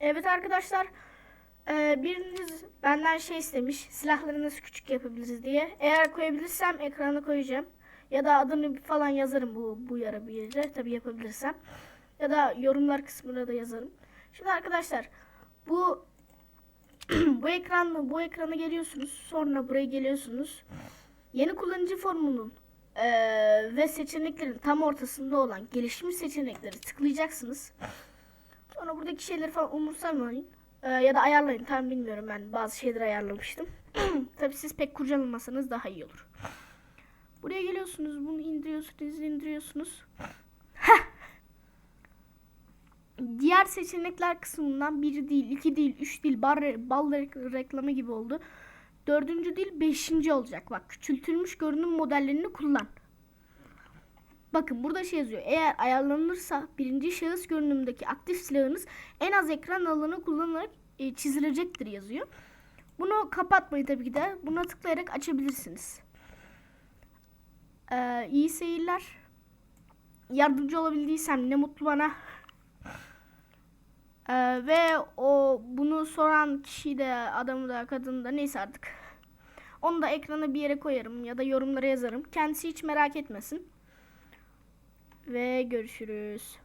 Evet arkadaşlar. Ee, biriniz benden şey istemiş. Silahları nasıl küçük yapabiliriz diye. Eğer koyabilirsem ekrana koyacağım. Ya da adını falan yazarım bu bu yara bir yere. Tabii yapabilirsem. Ya da yorumlar kısmına da yazarım. Şimdi arkadaşlar bu bu ekran bu ekrana geliyorsunuz. Sonra buraya geliyorsunuz. Yeni kullanıcı formunun eee, ve seçeneklerin tam ortasında olan gelişmiş seçenekleri tıklayacaksınız. Sonra buradaki şeyleri falan umursamayın. Eee, ya da ayarlayın. Tam bilmiyorum ben bazı şeyleri ayarlamıştım. Tabii siz pek kurcalamasanız daha iyi olur. Buraya geliyorsunuz. Bunu indiriyorsunuz, indiriyorsunuz. Diğer seçenekler kısmından biri değil, iki değil, üç değil, bar, bal re- reklamı gibi oldu. Dördüncü değil, beşinci olacak. Bak küçültülmüş görünüm modellerini kullan. Bakın burada şey yazıyor. Eğer ayarlanırsa birinci şahıs görünümdeki aktif silahınız en az ekran alanı kullanarak e, çizilecektir yazıyor. Bunu kapatmayın tabii ki de. Buna tıklayarak açabilirsiniz. Ee, iyi seyirler. Yardımcı olabildiysem ne mutlu bana. Ee, ve o bunu soran kişi de adamı da kadını da neyse artık. Onu da ekrana bir yere koyarım ya da yorumlara yazarım. Kendisi hiç merak etmesin. Ve görüşürüz.